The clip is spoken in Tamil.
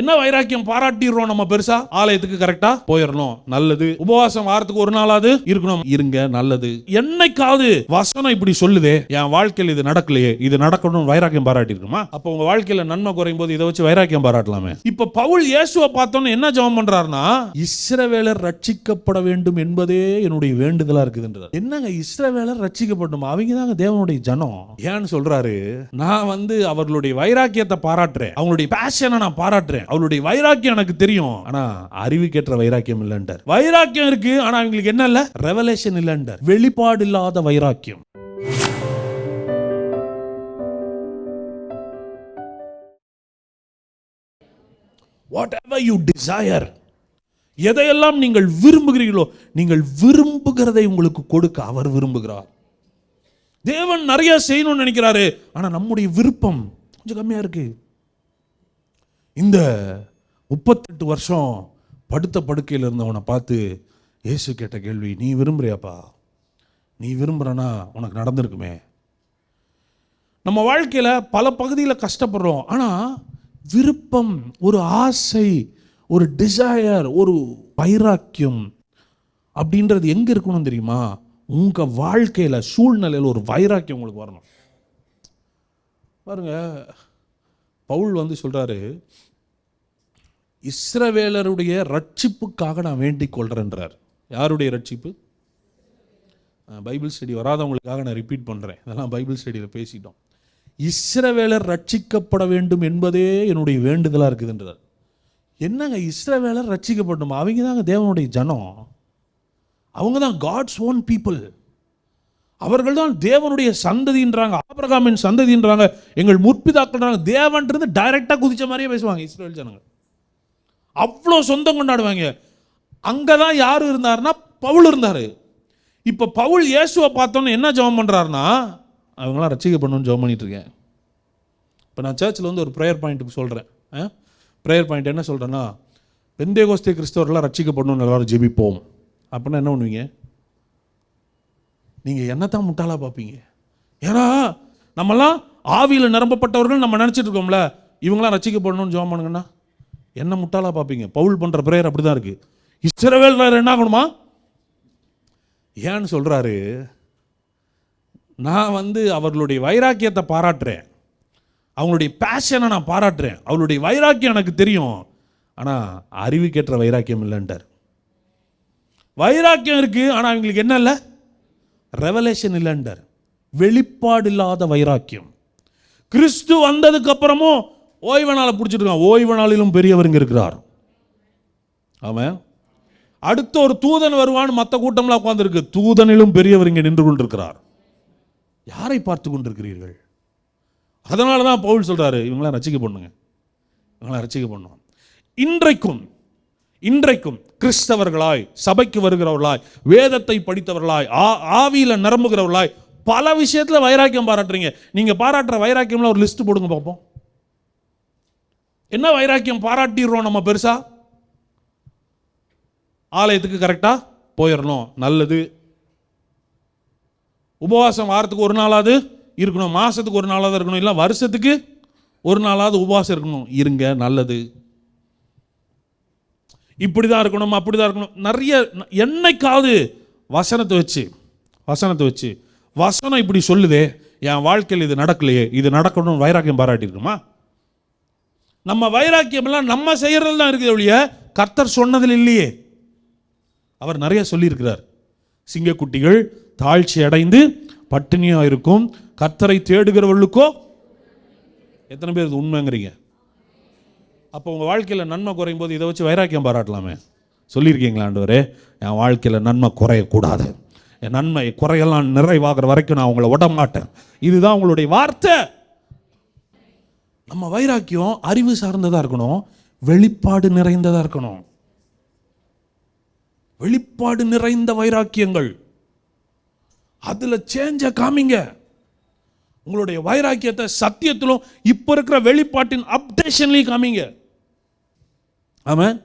என்ன வைராக்கியம் பாராட்டிடுறோம் நம்ம பெருசா? ஆலயத்துக்கு கரெக்டா போயிடணும் நல்லது. உபவாசம் வாரத்துக்கு ஒரு நாளாவது இருக்கணும். இருங்க நல்லது. என்னைக்காவது வசனம் இப்படி சொல்லுதே என் வாழ்க்கையில் இது நடக்கலையே இது நடக்கணும் வைராக்கியம் பாராட்டி இருக்குமா அப்ப உங்க வாழ்க்கையில நன்மை குறையும் போது இதை வச்சு வைராக்கியம் பாராட்டலாமே. இப்ப பவுல் இயேசுவை பார்த்தோன்னு என்ன ஜெபம் பண்றாருன்னா இஸ்ரவேலர் ரட்சிக்கப்பட வேண்டும் என்பதே என்னுடைய வேண்டுதலா இருக்குதுன்றார். என்னங்க இஸ்ரவேலர் ரட்சிக்கப்படணும்? அவங்க தாங்க தேவனுடைய ஜனம். ஏன்னு சொல்றாரு நான் வந்து அவர்களுடைய வைராக்கியத்தை பாராட்டுறேன். அவங்களுடைய பேஷனை நான் பாராட்டுறேன். அவளுடைய வைராக்கியம் எனக்கு தெரியும். ஆனா அறிவுக்கேற்ற வைராக்கியம் இல்லைன்றார். வைராக்கியம் இருக்கு ஆனா அவங்களுக்கு என்ன இல்ல? ரெவலேஷன் இல்லைன்றார். வெளிப்பாடு இல்லாத வைராக்கியம். வாட் எவர் யூ டிசையர் எதையெல்லாம் நீங்கள் விரும்புகிறீர்களோ நீங்கள் விரும்புகிறதை உங்களுக்கு கொடுக்க அவர் விரும்புகிறார். தேவன் நிறைய செய்யணும்னு நினைக்கிறாரு ஆனா நம்முடைய விருப்பம் கொஞ்சம் கம்மியா இருக்கு. இந்த முப்பத்தெட்டு வருஷம் படுத்த படுக்கையில் இருந்தவனை பார்த்து இயேசு கேட்ட கேள்வி நீ விரும்புகிறியாப்பா நீ விரும்புறனா? உனக்கு நடந்திருக்குமே. நம்ம வாழ்க்கையில் பல பகுதியில் கஷ்டப்படுறோம். ஆனால் விருப்பம் ஒரு ஆசை ஒரு டிசையர் ஒரு வைராக்கியம் அப்படின்றது எங்கே இருக்கணும் தெரியுமா? உங்கள் வாழ்க்கையில் சூழ்நிலையில் ஒரு வைராக்கியம் உங்களுக்கு வரணும். பாருங்க பவுல் வந்து சொல்றாரு இஸ்ரவேலருடைய ரட்சிப்புக்காக நான் வேண்டிக் கொள்கிறேன்றார் யாருடைய ரட்சிப்பு? பைபிள் ஸ்டடி வராதவங்களுக்காக நான் ரிப்பீட் பண்ணுறேன் இதெல்லாம் பைபிள் ஸ்டடியில் பேசிட்டோம். இஸ்ரவேலர் ரட்சிக்கப்பட வேண்டும் என்பதே என்னுடைய வேண்டுதலாக இருக்குதுன்றார். என்னங்க இஸ்ரவேலர் ரட்சிக்கப்படணும்? அவங்க தாங்க தேவனுடைய ஜனம். அவங்க தான் காட்ஸ் ஓன் பீப்புள் அவர்கள் தான் தேவனுடைய சந்ததின்றாங்க. ஆபிரகாமின் சந்ததின்றாங்க. எங்கள் முற்பிதாக்கள்ன்றாங்க. தேவன்றது டைரெக்டாக குதிச்ச மாதிரியே பேசுவாங்க இஸ்ரேல் ஜனங்கள். அவ்வளோ சொந்தம் கொண்டாடுவாங்க. அங்கே தான் யார் இருந்தாருன்னா பவுல் இருந்தார். இப்போ பவுல் இயேசுவை பார்த்தோன்னு என்ன ஜெபம் பண்ணுறாருன்னா அவங்களாம் ரசிக்கப்படணும்னு ஜெபம் பண்ணிகிட்ருக்கேன் இப்போ நான் சர்ச்சில் வந்து ஒரு ப்ரேயர் பாயிண்ட்டுக்கு சொல்கிறேன் ப்ரேயர் பாயிண்ட் என்ன சொல்கிறேன்னா பெந்தேகோஸ்தே கிறிஸ்தவர்களாம் ரட்சிக்கப்படணும்னு எல்லோரும் ஜெபிப்போம். அப்படின்னா என்ன பண்ணுவீங்க? நீங்கள் என்னத்தான் முட்டாளாக பார்ப்பீங்க. ஏன்னா நம்மலாம் ஆவியில் நிரம்பப்பட்டவர்கள் நம்ம நினச்சிட்டு இருக்கோம்ல. இவங்களாம் ரசிக்கப்படணும்னு ஜெபம் பண்ணுங்கன்னா என்ன முட்டாளாக பார்ப்பீங்க பவுல் பண்ணுற பிரேயர் அப்படி தான் இருக்குது இஸ்ரவேல் என்ன ஆகணுமா? ஏன்னு சொல்கிறாரு நான் வந்து அவர்களுடைய வைராக்கியத்தை பாராட்டுறேன். அவங்களுடைய பேஷனை நான் பாராட்டுறேன். அவளுடைய வைராக்கியம் எனக்கு தெரியும். ஆனால் கேட்ட வைராக்கியம் இல்லைன்றார் வைராக்கியம் இருக்கு ஆனால் அவங்களுக்கு என்ன இல்லை? ரெவலேஷன் இல்லைன்றார் வெளிப்பாடு இல்லாத வைராக்கியம். கிறிஸ்து வந்ததுக்கு அப்புறமும் ஓய்வு நாளை பிடிச்சிருக்கான் ஓய்வு நாளிலும் பெரியவருங்க இருக்கிறார். அவன் அடுத்த ஒரு தூதன் வருவான்னு மற்ற கூட்டம்லாம் உட்காந்துருக்கு தூதனிலும் பெரியவர் இங்கே நின்று கொண்டிருக்கிறார். யாரை பார்த்து கொண்டிருக்கிறீர்கள்? அதனால தான் பவுல் சொல்கிறாரு இவங்களாம் ரசிக்க பண்ணுங்க. இவங்களாம் ரசிக்க பண்ணுவோம் இன்றைக்கும் இன்றைக்கும் கிறிஸ்தவர்களாய் சபைக்கு வருகிறவர்களாய் வேதத்தை படித்தவர்களாய் ஆ- ஆவியில் நிரம்புகிறவர்களாய் பல விஷயத்தில் வைராக்கியம் பாராட்டுறீங்க. நீங்கள் பாராட்டுற வைராக்கியம்லாம் ஒரு லிஸ்ட் போடுங்க பார்ப்போம். என்ன வைராக்கியம் பாராட்டிடுறோம் நம்ம பெருசா? ஆலயத்துக்கு கரெக்டாக போயிடணும் நல்லது. உபவாசம் வாரத்துக்கு ஒரு நாளாவது இருக்கணும். மாதத்துக்கு ஒரு நாளாவது இருக்கணும். இல்லை வருஷத்துக்கு ஒரு நாளாவது உபவாசம் இருக்கணும். இருங்க நல்லது. இப்படி தான் இருக்கணும் அப்படி தான் இருக்கணும். நிறைய என்னைக்காவது வசனத்தை வச்சு வசனத்தை வச்சு வசனம் இப்படி சொல்லுதே என் வாழ்க்கையில் இது நடக்கலையே இது நடக்கணும் வைராக்கியம் பாராட்டியிருக்குமா நம்ம வைராக்கியமெல்லாம் நம்ம செய்கிறது தான் இருக்குது ஒழிய கர்த்தர் சொன்னதில் இல்லையே. அவர் நிறைய சொல்லியிருக்கிறார். சிங்கக்குட்டிகள் தாழ்ச்சி அடைந்து பட்டினியாக இருக்கும். கர்த்தரை தேடுகிறவர்களுக்கோ எத்தனை பேர் இது உண்மைங்கிறீங்க? அப்போ உங்கள் வாழ்க்கையில் நன்மை குறையும் போது இதை வச்சு வைராக்கியம் பாராட்டலாமே. சொல்லியிருக்கீங்களா ஆண்டவரே? என் வாழ்க்கையில் நன்மை குறையக்கூடாது. என் நன்மை குறையெல்லாம் நிறைவாகிற வரைக்கும் நான் உங்களை விட மாட்டேன். இதுதான் உங்களுடைய வார்த்தை. நம்ம வைராக்கியம் அறிவு சார்ந்ததாக இருக்கணும். வெளிப்பாடு நிறைந்ததாக இருக்கணும். வெளிப்பாடு நிறைந்த வைராக்கியங்கள். அதில் சேஞ்ச காமிங்க. உங்களுடைய வைராக்கியத்தை சத்தியத்திலும் இப்போ இருக்கிற வெளிப்பாட்டின் அப்டேஷன்லையும் காமிங்க. ஆமாம்